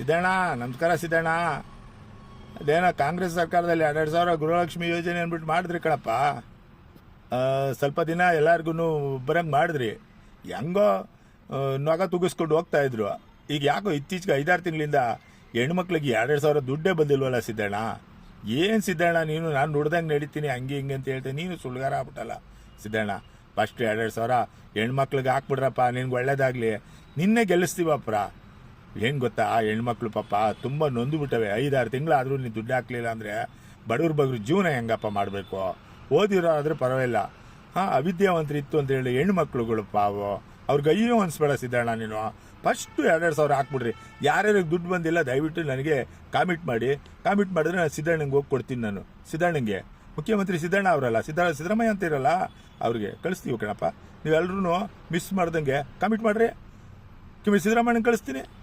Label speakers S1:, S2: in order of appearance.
S1: ಸಿದ್ದಣ್ಣ, ನಮಸ್ಕಾರ ಸಿದ್ದಣ್ಣ. ಅದೇನೋ ಕಾಂಗ್ರೆಸ್ ಸರ್ಕಾರದಲ್ಲಿ ಹನ್ನೆರಡು ಸಾವಿರ ಗೃಹಲಕ್ಷ್ಮಿ ಯೋಜನೆ ಅಂದ್ಬಿಟ್ಟು ಮಾಡಿದ್ರಿ ಕಣಪ್ಪ. ಸ್ವಲ್ಪ ದಿನ ಎಲ್ಲರಿಗೂ ಬರಂಗೆ ಮಾಡಿದ್ರಿ. ಹೆಂಗೋ ನಗ ತುಗಿಸ್ಕೊಂಡು ಹೋಗ್ತಾ ಇದ್ರು. ಈಗ ಯಾಕೋ ಇತ್ತೀಚೆಗೆ ಐದಾರು ತಿಂಗಳಿಂದ ಹೆಣ್ಮಕ್ಳಿಗೆ ಎರಡೆರಡು ಸಾವಿರ ದುಡ್ಡೇ ಬಂದಿಲ್ವಲ್ಲ ಸಿದ್ದಣ್ಣ? ಏನು ಸಿದ್ದಣ್ಣ ನೀನು? ನಾನು ನುಡ್ದಂಗೆ ನಡೀತೀನಿ, ಹಂಗೆ ಹಿಂಗೆ ಅಂತ ಹೇಳ್ತೀನಿ ನೀನು ಸುಳ್ಗಾರ ಆಗ್ಬಿಟ್ಟಲ್ಲ ಸಿದ್ದಣ್ಣ. ಫಸ್ಟ್ ಎರಡೆರಡು ಸಾವಿರ ಹೆಣ್ಮಕ್ಳಿಗೆ ಹಾಕ್ಬಿಡ್ರಪ್ಪ, ನಿನ್ಗೆ ಒಳ್ಳೇದಾಗಲಿ. ನಿನ್ನೆ ಗೆಲ್ಲಿಸ್ತೀವಪ್ಪ ಏನ್ ಗೊತ್ತಾ? ಆ ಹೆಣ್ಮಕ್ಳು ಪಾಪ ತುಂಬ ನೊಂದು ಬಿಟ್ಟವೆ. ಐದಾರು ತಿಂಗಳಾದ್ರೂ ನೀನು ದುಡ್ಡು ಹಾಕ್ಲಿಲ್ಲ ಅಂದ್ರೆ ಬಡವ್ರ ಬಗ್ರು ಜೀವನ ಹೆಂಗಪ್ಪ ಮಾಡಬೇಕು? ಓದಿರೋ ಆದ್ರೆ ಪರವಾಗಿಲ್ಲ. ಇತ್ತು ಅಂತ ಹೇಳಿ ಹೆಣ್ಮಕ್ಳುಗಳು ಪಾವು. ಅವ್ರಿಗೆ ಅಯ್ಯೋ ಅನ್ಸ್ಬೇಡ ಸಿದ್ದಣ್ಣ ನೀನು. ಫಸ್ಟ್ ಎರಡೆರಡು ಸಾವಿರ ಹಾಕ್ಬಿಡ್ರಿ. ಯಾರ್ಯಾರಿಗೆ ದುಡ್ಡು ಬಂದಿಲ್ಲ, ದಯವಿಟ್ಟು ನನಗೆ ಕಾಮಿಟ್ ಮಾಡಿ. ಕಾಮಿಟ್ ಮಾಡಿದ್ರೆ ನಾನು ಸಿದ್ದಣ್ಣಂಗೆ ಹೋಗಿ ಕೊಡ್ತೀನಿ ನಾನು. ಸಿದ್ದಣ್ಣಂಗೆ. ಮುಖ್ಯಮಂತ್ರಿ ಸಿದ್ದಣ್ಣ ಅವರಲ್ಲ, ಸಿದ್ದ ಸಿದ್ದರಾಮಯ್ಯ ಅಂತ ಇರಲ್ಲ ಅವ್ರಿಗೆ. ಕಳಿಸ್ತೀವಿ ಕಣಪ್ಪ. ನೀವೆಲ್ಲರೂ ಮಿಸ್ ಮಾಡ್ದಂಗೆ ಕಾಮಿಟ್ ಮಾಡ್ರಿ. ಕಿಮ್ಮಿ ಸಿದ್ದರಾಮಯ್ಯನ ಕಳಿಸ್ತೀನಿ.